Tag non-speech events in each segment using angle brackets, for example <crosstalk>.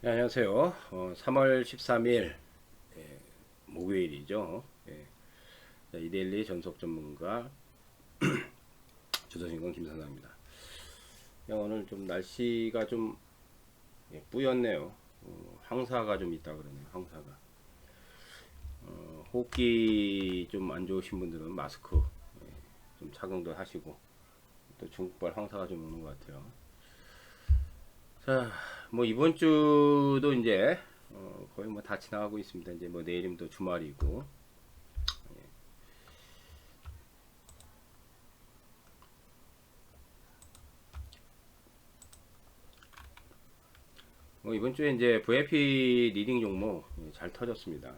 네, 안녕하세요. 어, 3월 13일 예, 목요일이죠. 예. 자, 이데일리 전속 전문가 <clears throat> 주서진건 김선아입니다. 야, 오늘 좀 날씨가 좀 예, 뿌였네요. 어, 황사가 좀 있다 그러네요. 황사가. 어, 호흡기 좀 안 좋으신 분들은 마스크 예, 좀 착용도 하시고 또 중국발 황사가 좀 오는 것 같아요. 자, 뭐 이번 주도 이제 어, 거의 뭐 다 지나가고 있습니다. 이제 뭐 내일이면 또 주말이고. 예. 뭐 이번 주에 이제 VIP 리딩 종목 예, 잘 터졌습니다.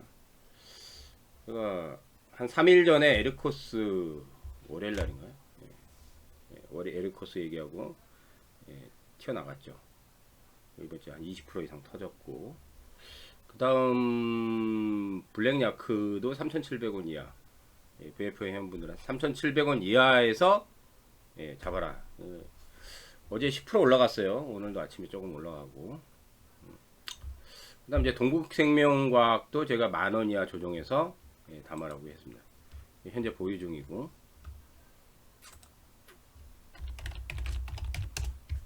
제가 한 3일 전에 에르코스 월요일 날인가요? 예. 예, 월요일 에르코스 얘기하고 예, 튀어나갔죠. 이번 주에 한20% 이상 터졌고. 그 다음 블랙야크도 3,700원 이하. 예, VF 회원분들은 3,700원 이하에서 예, 잡아라. 예, 어제 10% 올라갔어요. 오늘도 아침에 조금 올라가고. 그 다음 이제 동국생명과학도 제가 만원 이하 조정해서 예, 담아라고 했습니다. 예, 현재 보유 중이고.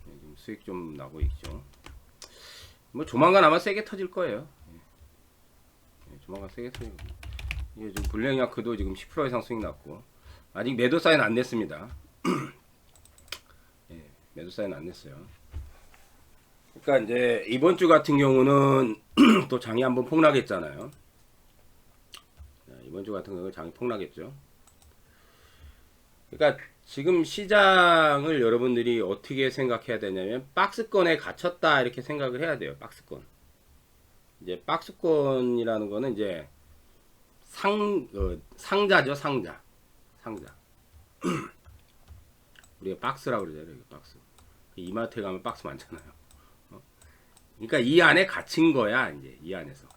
예, 수익 좀 나고 있죠 뭐 조만간 아마 세게 터질 거예요. 예. 예, 조만간 세게 터질 거예요. 이게 지금 블랙야크도 지금 10% 이상 수익 났고 아직 매도 사인 안 냈습니다. <clears throat> 예, 매도 사인 안 냈어요. 그러니까 이제 이번 주 같은 경우는 <clears throat> 또 장이 한번 폭락했잖아요. 자, 이번 주 같은 경우는 장이 폭락했죠. 그러니까 지금 시장을 여러분들이 어떻게 생각해야 되냐면 박스권에 갇혔다 이렇게 생각을 해야 돼요. 박스권. 이제 박스권이라는 거는 이제 상 어, 상자죠, 상자. 상자. <clears throat> 우리가 박스라고 그러잖아요, 박스. 이마트에 가면 박스 많잖아요. 어? 그러니까 이 안에 갇힌 거야, 이제 이 안에서.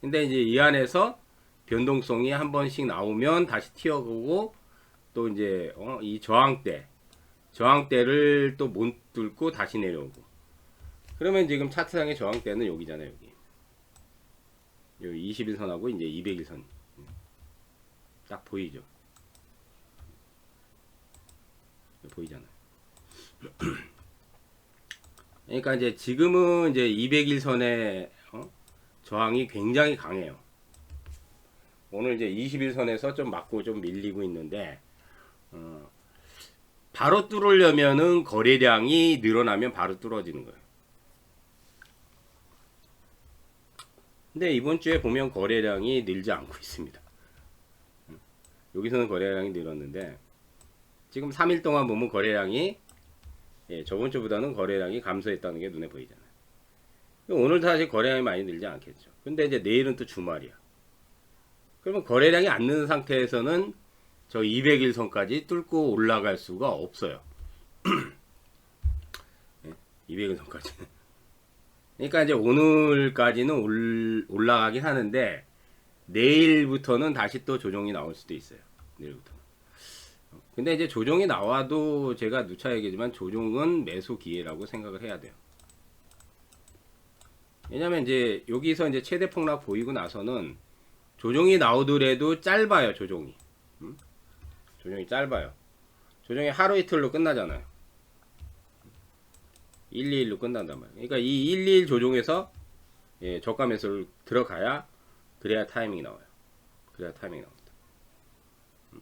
근데 이제 이 안에서 변동성이 한 번씩 나오면 다시 튀어오고 또 이제 어, 이 저항대 저항대를 또 못 뚫고 다시 내려오고. 그러면 지금 차트상의 저항대는 여기잖아요 여기. 여기 21선하고 이제 200일선. 딱 보이죠? 보이잖아요. <clears throat> 그러니까 이제 지금은 이제 200일선의 어? 저항이 굉장히 강해요. 오늘 이제 21선에서 좀 맞고 좀 밀리고 있는데 어, 바로 뚫으려면은 거래량이 늘어나면 바로 뚫어지는 거예요. 근데 이번 주에 보면 거래량이 늘지 않고 있습니다. 음, 여기서는 거래량이 늘었는데 지금 3일 동안 보면 거래량이 예, 저번 주보다는 거래량이 감소했다는 게 눈에 보이잖아요. 오늘도 사실 거래량이 많이 늘지 않겠죠. 근데 이제 내일은 또 주말이야. 그러면 거래량이 안 느는 상태에서는 저 200일 선까지 뚫고 올라갈 수가 없어요. <clears throat> 200일 선까지. 그러니까 이제 오늘까지는 올, 올라가긴 하는데 내일부터는 다시 또 조정이 나올 수도 있어요. 내일부터. 근데 이제 조정이 나와도 제가 누차 얘기지만 조정은 매수 기회라고 생각을 해야 돼요. 왜냐면 이제 여기서 이제 최대 폭락 보이고 나서는 조정이 나오더라도 짧아요, 조정이. 음? 조정이 짧아요. 조정이 하루 이틀로 끝나잖아요. 1, 2일로 끝난단 말이에요. 그러니까 이 1, 2일 조정에서 예, 저가 매수를 들어가야 그래야 타이밍이 나와요. 그래야 타이밍이 나옵니다. 음.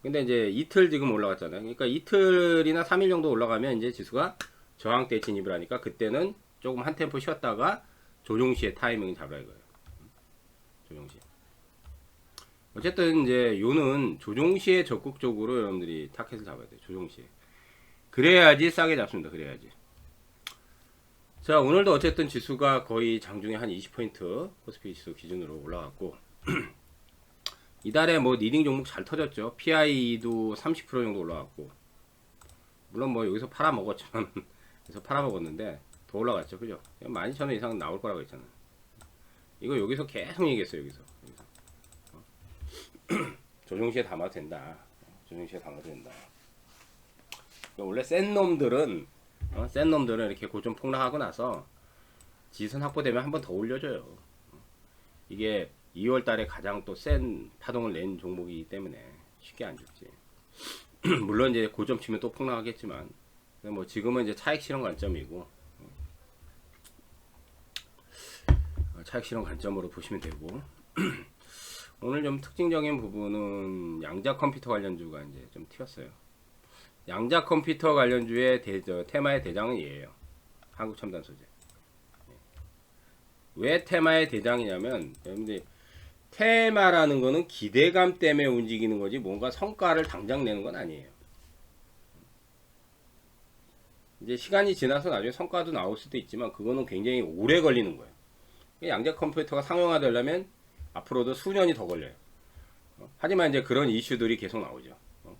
근데 이제 이틀 지금 올라갔잖아요. 그러니까 이틀이나 3일 정도 올라가면 이제 지수가 저항대 진입을 하니까 그때는 조금 한 템포 쉬었다가 조정 시에 타이밍을 잡아야 해요. 조정시. 어쨌든 이제 요는 조종시에 적극적으로 여러분들이 타켓을 잡아야 돼요. 조종시에. 그래야지 싸게 잡습니다. 그래야지. 자, 오늘도 어쨌든 지수가 거의 장중에 한 20포인트 코스피 지수 기준으로 올라갔고 <clears throat> 이달에 뭐 리딩 종목 잘 터졌죠. PI도 30% 정도 올라갔고 물론 뭐 여기서 팔아먹었지만 <laughs> 그래서 팔아먹었는데 더 올라갔죠. 그죠? 12,000원 이상 나올 거라고 했잖아요. 이거 여기서 계속 얘기했어요. 여기서. <clears throat> 어. 조종시에 담아도 된다. 조종시에 담아도 된다. 원래 센 놈들은 어? 센 놈들은 이렇게 고점 폭락하고 나서 지선 확보되면 한 번 더 올려줘요. 이게 2월 달에 가장 또 센 파동을 낸 종목이기 때문에 쉽게 안 죽지. <clears throat> 물론 이제 고점 치면 또 폭락하겠지만 뭐 지금은 이제 차익 실현 관점이고 어, 차익 실현 관점으로 보시면 되고 <clears throat> 오늘 좀 특징적인 부분은 양자 컴퓨터 관련주가 이제 좀 튀었어요. 양자 컴퓨터 관련주의 대, 저, 테마의 대장은 얘예요. 한국 첨단 소재. 예. 왜 테마의 대장이냐면 여러분들 테마라는 거는 기대감 때문에 움직이는 거지 뭔가 성과를 당장 내는 건 아니에요. 이제 시간이 지나서 나중에 성과도 나올 수도 있지만 그거는 굉장히 오래 걸리는 거예요. 양자 컴퓨터가 상용화되려면 앞으로도 수년이 더 걸려요. 어, 하지만 이제 그런 이슈들이 계속 나오죠. 어,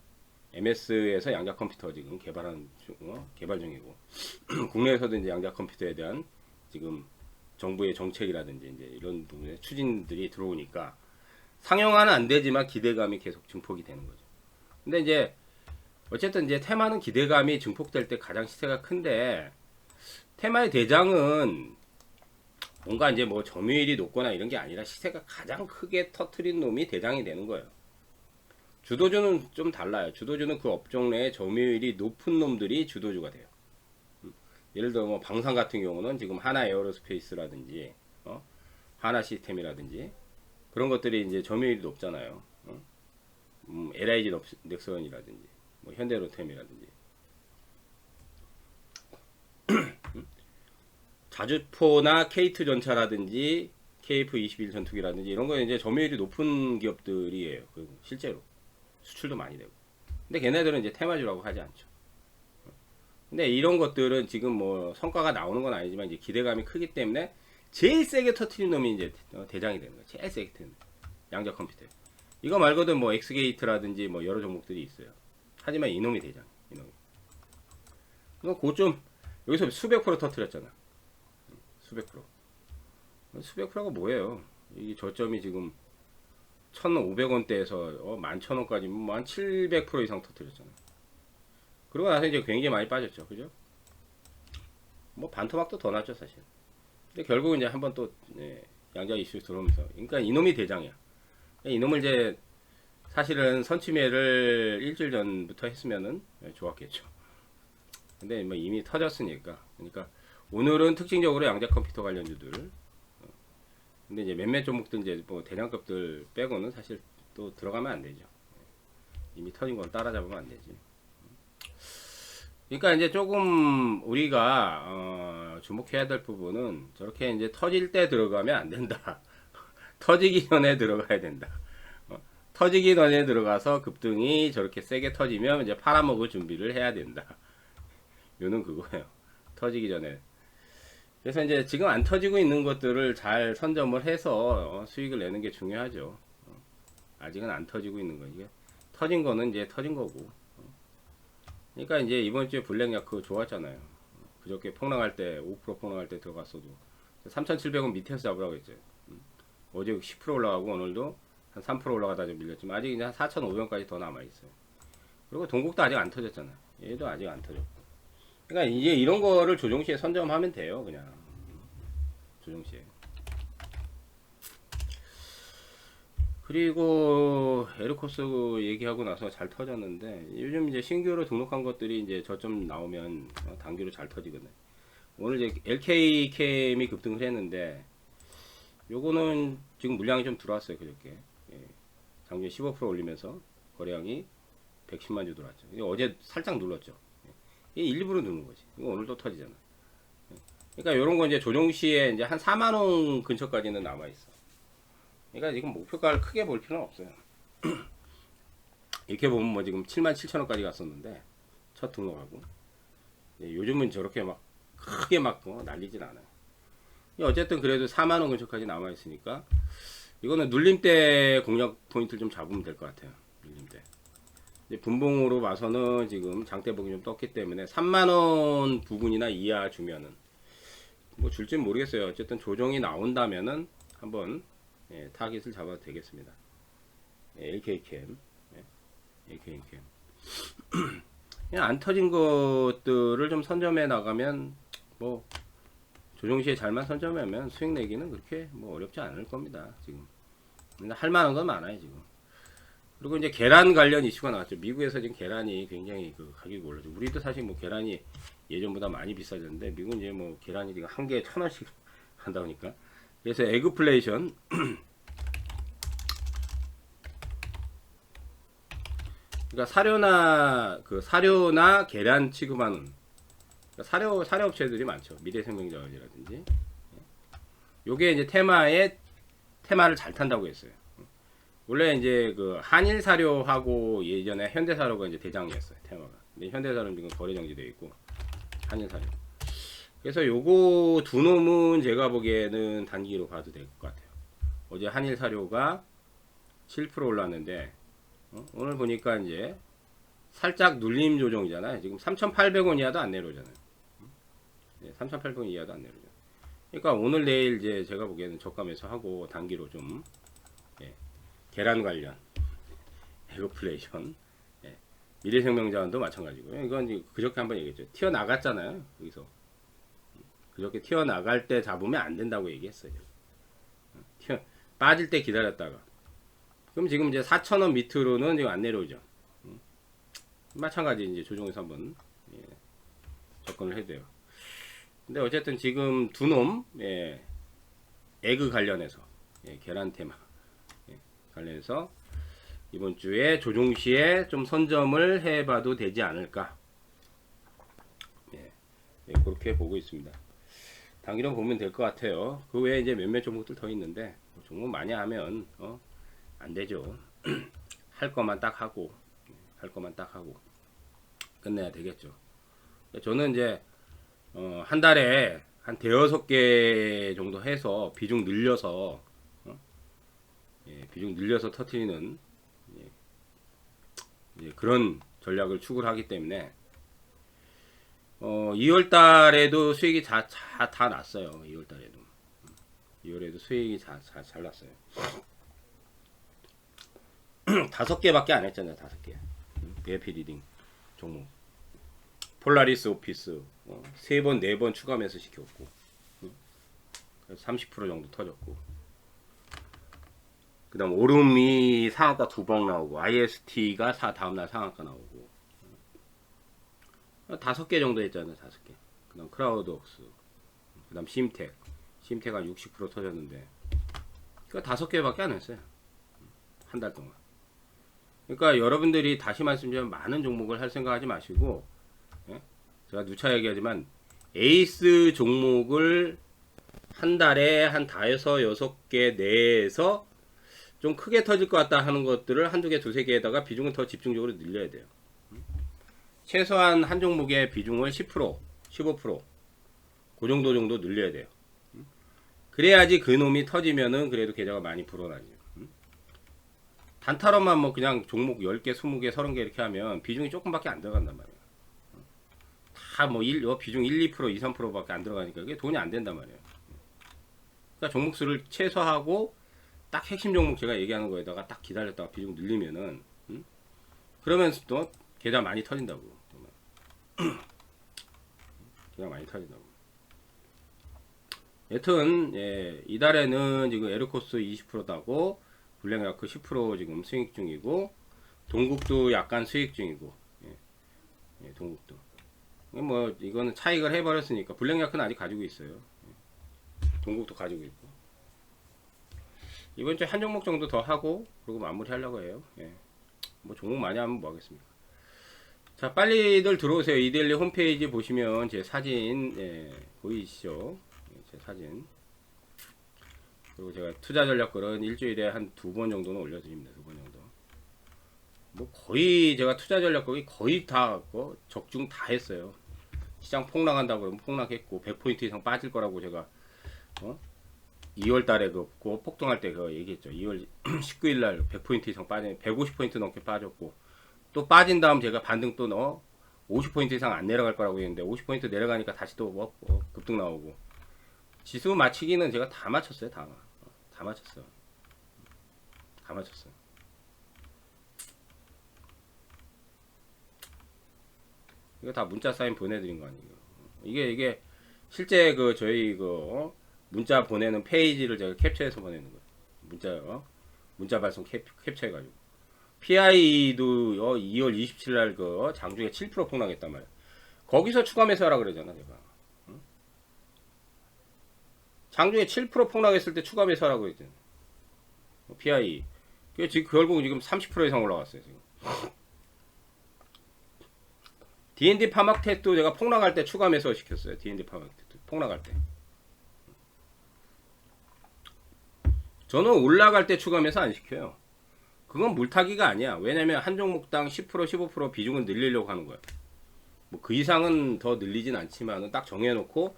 MS에서 양자 컴퓨터 지금 개발한 중, 어, 개발 중이고 <clears throat> 국내에서도 이제 양자 컴퓨터에 대한 지금 정부의 정책이라든지 이제 이런 부분에 추진들이 들어오니까 상용화는 안 되지만 기대감이 계속 증폭이 되는 거죠. 근데 이제 어쨌든 이제 테마는 기대감이 증폭될 때 가장 시세가 큰데 테마의 대장은 뭔가 이제 뭐 점유율이 높거나 이런 게 아니라 시세가 가장 크게 터트린 놈이 대장이 되는 거예요. 주도주는 좀 달라요. 주도주는 그 업종 내에 점유율이 높은 놈들이 주도주가 돼요. 음. 예를 들어 뭐 방산 같은 경우는 지금 하나 에어로스페이스라든지 어? 하나 시스템이라든지 그런 것들이 이제 점유율이 높잖아요. 어? 음, LIG 넥슨이라든지 뭐 현대로템이라든지 자주포나 K2 전차라든지 KF21 전투기라든지 이런 거 이제 점유율이 높은 기업들이에요. 그 실제로 수출도 많이 되고. 근데 걔네들은 이제 테마주라고 하지 않죠. 근데 이런 것들은 지금 뭐 성과가 나오는 건 아니지만 이제 기대감이 크기 때문에 제일 세게 터트린 놈이 이제 대장이 되는 거예요. 제일 세게 터트린 양자 컴퓨터. 이거 말고도 뭐 엑스게이트라든지 뭐 여러 종목들이 있어요. 하지만 이놈이 대장. 이놈이. 이거 고점 여기서 수백 프로 터트렸잖아. 수백 프로. 수백 프로가 뭐예요? 이게 저점이 지금 1,500원대에서 어, 11,000원까지 뭐 한 700% 이상 터뜨렸잖아요. 그러고 나서 이제 굉장히 많이 빠졌죠. 그죠? 뭐 반토막도 더 났죠, 사실. 근데 결국 이제 한번 또 네, 양자 이슈 들어오면서 그러니까 이놈이 대장이야. 이놈을 이제 사실은 선취매를 일주일 전부터 했으면은 네, 좋았겠죠. 근데 뭐 이미 터졌으니까. 그러니까 오늘은 특징적으로 양자 컴퓨터 관련주들. 어, 근데 이제 몇몇 종목들 이제 뭐 대량급들 빼고는 사실 또 들어가면 안 되죠. 이미 터진 건 따라잡으면 안 되지. 그러니까 이제 조금 우리가 어, 주목해야 될 부분은 저렇게 이제 터질 때 들어가면 안 된다. <laughs> 터지기 전에 들어가야 된다. 어, 터지기 전에 들어가서 급등이 저렇게 세게 터지면 이제 팔아먹을 준비를 해야 된다. <laughs> 요는 그거예요. 터지기 전에. 그래서 이제 지금 안 터지고 있는 것들을 잘 선점을 해서 어, 수익을 내는 게 중요하죠. 어, 아직은 안 터지고 있는 거 이게 터진 거는 이제 터진 거고. 어. 그러니까 이제 이번 주에 블랙야크 좋았잖아요. 그저께 폭락할 때 5% 폭락할 때 들어갔어도 3,700원 밑에서 잡으라고 했죠. 음. 어제 10% 올라가고 오늘도 한 3% 올라가다 좀 밀렸지만 아직 이제 한 4,500원까지 더 남아 있어요. 그리고 동국도 아직 안 터졌잖아요. 얘도 아직 안 터졌고. 그러니까 이제 이런 거를 조정시에 선점하면 돼요, 그냥. 조정시에. 그리고 에르코스 얘기하고 나서 잘 터졌는데 요즘 이제 신규로 등록한 것들이 이제 저점 나오면 어, 단기로 잘 터지거든 요. 오늘 이제 LK 캠이 급등을 했는데 요거는 지금 물량이 좀 들어왔어요, 그저께. 예. 작년에 15% 올리면서 거래량이 110만 주 들어왔죠. 어제 살짝 눌렀죠. 이 일부러 누는 거지. 이거 오늘 또 터지잖아. 그러니까 이런 거 이제 조정 시에 이제 한 4만 원 근처까지는 남아 있어. 그러니까 지금 목표가를 크게 볼 필요는 없어요. <clears throat> 이렇게 보면 뭐 지금 7만 7천 원까지 갔었는데 첫 등록하고 예, 요즘은 저렇게 막 크게 막 어, 날리진 않아요. 어쨌든 그래도 4만 원 근처까지 남아 있으니까 이거는 눌림대 공략 포인트를 좀 잡으면 될 것 같아요. 눌림대. 분봉으로 봐서는 지금 장대복이 좀 떴기 때문에 3만원 부분이나 이하 주면은 뭐 줄진 모르겠어요. 어쨌든 조정이 나온다면은 한번 예, 타깃을 잡아도 되겠습니다. 예, LK캠, 예, LK캠. <clears throat> 그냥 안 터진 것들을 좀 선점해 나가면 뭐 조종시에 잘만 선점하면 수익 내기는 그렇게 뭐 어렵지 않을 겁니다. 지금 할 만한 건 많아요 지금. 그리고 이제 계란 관련 이슈가 나왔죠. 미국에서 지금 계란이 굉장히 그 가격이 올랐죠. 우리도 사실 뭐 계란이 예전보다 많이 비싸졌는데 미국은 이제 뭐 계란이 지금 한 개에 천 원씩 <laughs> 한다 보니까 그래서 에그플레이션 <clears throat> 그러니까 사료나 그 사료나 계란 취급하는 그러니까 사료 사료 업체들이 많죠. 미래생명자원이라든지 요게 이제 테마에 테마를 잘 탄다고 했어요. 원래 이제 그 한일 사료하고 예전에 현대 사료가 이제 대장이었어요 테마가. 근데 현대 사료는 지금 거래 정지돼 있고 한일 사료. 그래서 요거 두 놈은 제가 보기에는 단기로 봐도 될 것 같아요. 어제 한일 사료가 7% 올랐는데 어? 오늘 보니까 이제 살짝 눌림 조정이잖아요. 지금 3,800원 이하도 안 내려오잖아요. 네, 3,800원 이하도 안 내려오죠. 그러니까 오늘 내일 이제 제가 보기에는 저감에서 하고 단기로 좀 예, 계란 관련 에그플레이션 예, 미래생명자원도 마찬가지고요. 이건 그저께 한번 얘기했죠. 튀어 나갔잖아요. 여기서 그저께 튀어 나갈 때 잡으면 안 된다고 얘기했어요. 튀어 빠질 때 기다렸다가 그럼 지금 이제 4,000원 밑으로는 지금 안 내려오죠. 음. 마찬가지 이제 조정에서 한번 예, 접근을 해야 돼요. 근데 어쨌든 지금 두 놈, 예, 에그 관련해서, 예, 계란 테마, 예, 관련해서 이번 주에 조종 시에 좀 선점을 해봐도 되지 않을까. 예, 예, 그렇게 보고 있습니다. 단기로 보면 될 것 같아요. 그 외에 이제 몇몇 종목들 더 있는데, 뭐 종목 많이 하면, 어, 안 되죠. <clears throat> 할 것만 딱 하고, 할 것만 딱 하고, 끝내야 되겠죠. 저는 이제, 어, 한 달에 한 대여섯 개 정도 해서 비중 늘려서 어? 예, 비중 늘려서 터트리는 예, 예, 그런 전략을 추구를 하기 때문에 어, 2월 달에도 수익이 다, 다, 다 났어요. 2월 달에도. 2월에도 수익이 다, 다, 잘 났어요. <clears throat> 다섯 개밖에 안 했잖아요. 다섯 개. BFP 리딩 종목. 폴라리스 오피스 어, 세 번, 네 번 추가하면서 시켰고 응? 그래서 30% 정도 터졌고 그 다음 오름이 상한가 두 번 나오고 IST가 사, 다음날 상한가 나오고. 어, 다섯 개 정도 했잖아요 다섯 개그 다음 크라우드웍스 그 다음 심텍. 심텍 한60% 터졌는데. 그 다섯 개밖에 안 했어요. 한 달 동안. 그러니까 여러분들이 다시 말씀드리면 많은 종목을 할 생각하지 마시고 제가 누차 얘기하지만 에이스 종목을 한 달에 한 다여섯 여섯 개 내에서 좀 크게 터질 것 같다 하는 것들을 한두 개 두세 개에다가 비중을 더 집중적으로 늘려야 돼요. 최소한 한 종목의 비중을 10% 15%그 정도 정도 늘려야 돼요. 그래야지 그 놈이 터지면은 그래도 계좌가 많이 불어나죠. 단타로만 뭐 그냥 종목 10개, 20개, 30개 이렇게 하면 비중이 조금밖에 안 들어간단 말이에요. 다뭐 비중 1, 2%, 2, 3%밖에 안 들어가니까 그게 돈이 안 된단 말이에요. 그러니까 종목 수를 최소화하고 딱 핵심 종목 제가 얘기하는 거에다가 딱 기다렸다가 비중 늘리면은 음? 그러면 또 계좌 많이 터진다고. <clears throat> 계좌 많이 터진다고. 여튼 예, 이달에는 지금 에르코스 20% 따고 블랙야크 10% 지금 수익 중이고 동국도 약간 수익 중이고 예, 예, 동국도 뭐 이거는 차익을 해버렸으니까 블랙야크는 아직 가지고 있어요. 동국도 가지고 있고 이번 주에 한 종목 정도 더 하고 그리고 마무리 하려고 해요. 예. 뭐 종목 많이 하면 뭐 하겠습니까? 자 빨리들 들어오세요. 이데일리 홈페이지 보시면 제 사진 예, 보이시죠? 예, 제 사진 그리고 제가 투자 전략 글은 일주일에 한 두 번 정도는 올려드립니다. 두 번 정도. 뭐 거의 제가 투자 전략글이 거의 다 뭐 적중 다 했어요. 시장 폭락한다고 그러면 폭락했고 100포인트 이상 빠질 거라고 제가 어? 2월 달에 그, 그 폭등할 때 그거 얘기했죠. 2월 19일 <clears throat> 날 100포인트 이상 빠진 150포인트 넘게 빠졌고 또 빠진 다음 제가 반등 또 넣어 50포인트 이상 안 내려갈 거라고 했는데 50포인트 내려가니까 다시 또 뭐, 뭐 급등 나오고 지수 맞추기는 제가 다 맞췄어요. 다. 다 맞췄어요. 다 맞췄어요. 이거 다 문자 사인 보내드린 거 아니에요. 이게 이게 실제 그 저희 그 어? 문자 보내는 페이지를 제가 캡처해서 보내는 거예요. 문자 어? 문자 발송 캡, 캡처해가지고 PI도 어, 2월 27일 날 그 장중에 7% 폭락했단 말이야. 거기서 추가 매수하라 그러잖아 내가. 응? 장중에 7% 폭락했을 때 추가 매수하라고 했잖아. 어, PI. 그 지금 결국 지금 30% 이상 올라갔어요 지금. D&D 파마켓도 제가 폭락할 때 추가 매수 시켰어요. D&D 파마켓도 폭락할 때. 저는 올라갈 때 추가 매수 안 시켜요. 그건 물타기가 아니야. 왜냐면 한 종목당 10% 15% 비중을 늘리려고 하는 거야. 뭐 그 이상은 더 늘리진 않지만은 딱 정해놓고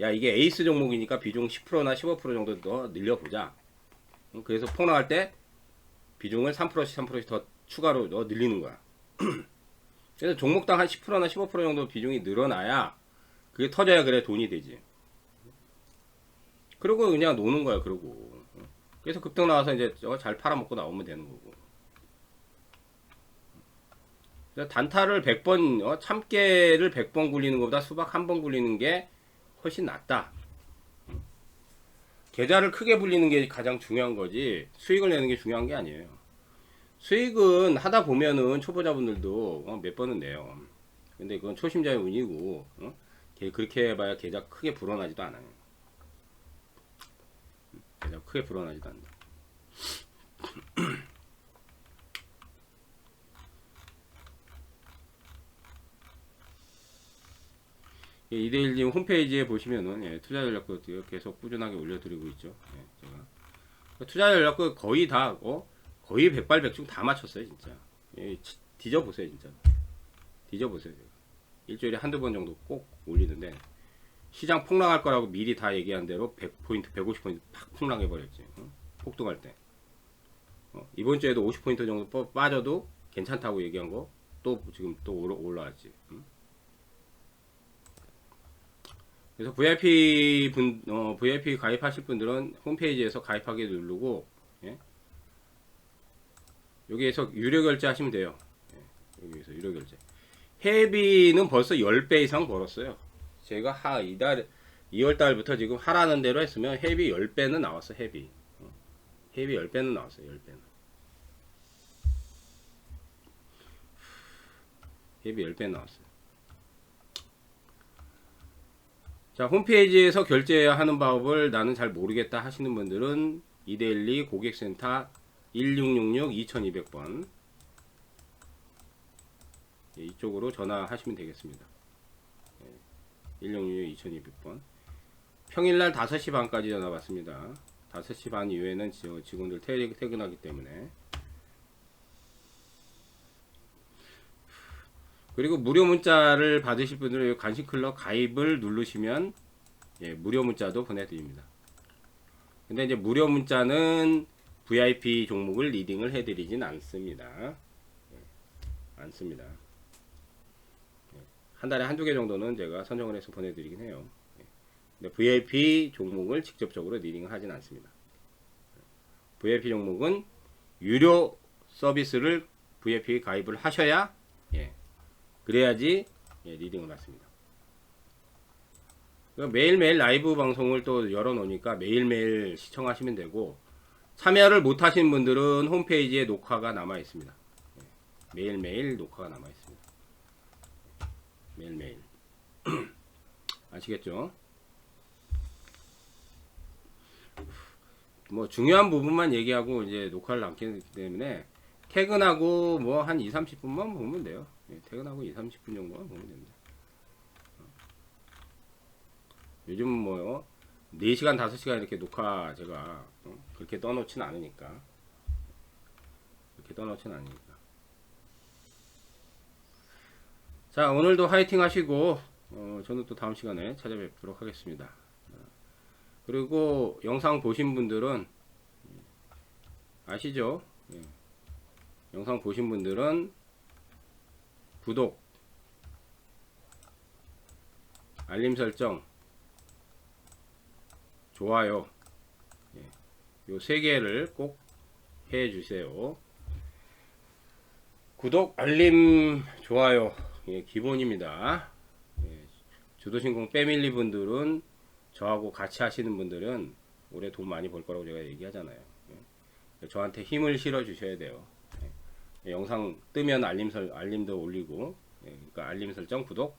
야 이게 에이스 종목이니까 비중 10%나 15% 정도 더 늘려보자. 음, 그래서 폭락할 때 비중을 3%씩 3%씩 더 추가로 더 늘리는 거야. <clears throat> 그래서 종목당 한 10%나 15% 정도 비중이 늘어나야 그게 터져야 그래 돈이 되지. 그리고 그냥 노는 거야, 그러고. 그래서 급등 나와서 이제 저거 잘 팔아먹고 나오면 되는 거고. 단타를 100번, 어, 참깨를 100번 굴리는 것보다 수박 한 번 굴리는 게 훨씬 낫다. 계좌를 크게 불리는 게 가장 중요한 거지 수익을 내는 게 중요한 게 아니에요. 수익은 하다 보면은 초보자분들도 어, 몇 번은 내요. 근데 그건 초심자의 운이고 어? 걔 그렇게 해봐야 계좌 크게 불어나지도 않아요. 계좌 크게 불어나지도 않는다. <clears throat> 예, 이데일님 홈페이지에 보시면은 예, 투자 전략도 계속 꾸준하게 올려드리고 있죠. 예, 제가 투자 전략도 거의 다 어? 거의 백발백중 다 맞췄어요 진짜. 예, 치- 뒤져보세요 진짜. 뒤져보세요. 일주일에 한두 번 정도 꼭 올리는데 시장 폭락할 거라고 미리 다 얘기한 대로 100포인트, 150포인트 팍 폭락해버렸지. 어? 폭등할 때. 어, 이번 주에도 50포인트 정도 빠- 빠져도 괜찮다고 얘기한 거 또 지금 또 올라- 올라왔지. 응? 그래서 VIP 분, 어, VIP 가입하실 분들은 홈페이지에서 가입하기 누르고, 예? 여기에서 유료 결제 하시면 돼요. 예, 여기에서 유료 결제. 회비는 벌써 10배 이상 벌었어요. 제가 하, 이달, 2월 달부터 지금 하라는 대로 했으면 회비 10배는 나왔어, 회비. 어, 회비 10배는 나왔어요, 10배는. 회비 10배 나왔어요. 자, 홈페이지에서 결제하는 방법을 나는 잘 모르겠다 하시는 분들은 이데일리 고객센터 1666-2200번 예, 이쪽으로 전화하시면 되겠습니다. 1666-2200번 평일날 5시 반까지 전화 받습니다. 5시 반 이후에는 지- 직원들 퇴- 퇴근하기 때문에 그리고 무료 문자를 받으실 분들은 이 간식클럽 가입을 누르시면 예, 무료 문자도 보내드립니다. 근데 이제 무료 문자는 VIP 종목을 리딩을 해드리진 않습니다. 예, 않습니다. 예, 한 달에 한두 개 정도는 제가 선정을 해서 보내드리긴 해요. 예, 근데 VIP 종목을 직접적으로 리딩을 하진 않습니다. VIP 종목은 유료 서비스를 VIP 가입을 하셔야 예, 그래야지 예, 리딩을 받습니다. 매일매일 라이브 방송을 또 열어놓으니까 매일매일 시청하시면 되고 참여를 못하신 분들은 홈페이지에 녹화가 남아 있습니다. 예, 매일매일 녹화가 남아 있습니다. 매일매일 <clears throat> 아시겠죠? 뭐 중요한 부분만 얘기하고 이제 녹화를 남기기 때문에 퇴근하고 뭐 한 2, 30분만 보면 돼요. 예, 퇴근하고 2, 30분 정도만 보면 됩니다. 어. 요즘 뭐요? 4시간, 5시간 이렇게 녹화 제가 어, 그렇게 떠놓진 않으니까. 그렇게 떠놓진 않으니까. 자, 오늘도 화이팅 하시고, 어, 저는 또 다음 시간에 찾아뵙도록 하겠습니다. 어, 그리고 영상 보신 분들은, 아시죠? 예. 영상 보신 분들은 구독, 알림 설정, 좋아요, 요세 개를 꼭 해주세요. 구독, 알림, 좋아요, 예, 기본입니다. 예, 주도신공 패밀리 분들은 저하고 같이 하시는 분들은 올해 돈 많이 벌 거라고 제가 얘기하잖아요. 예. 저한테 힘을 실어 주셔야 돼요. 예. 영상 뜨면 알림 설 알림도 올리고 예. 그러니까 알림 설정 구독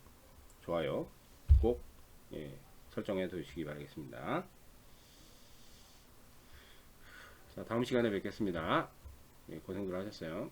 좋아요 꼭 예. 설정해 두시기 바라겠습니다. 자 다음 시간에 뵙겠습니다. 예, 고생들 하셨어요.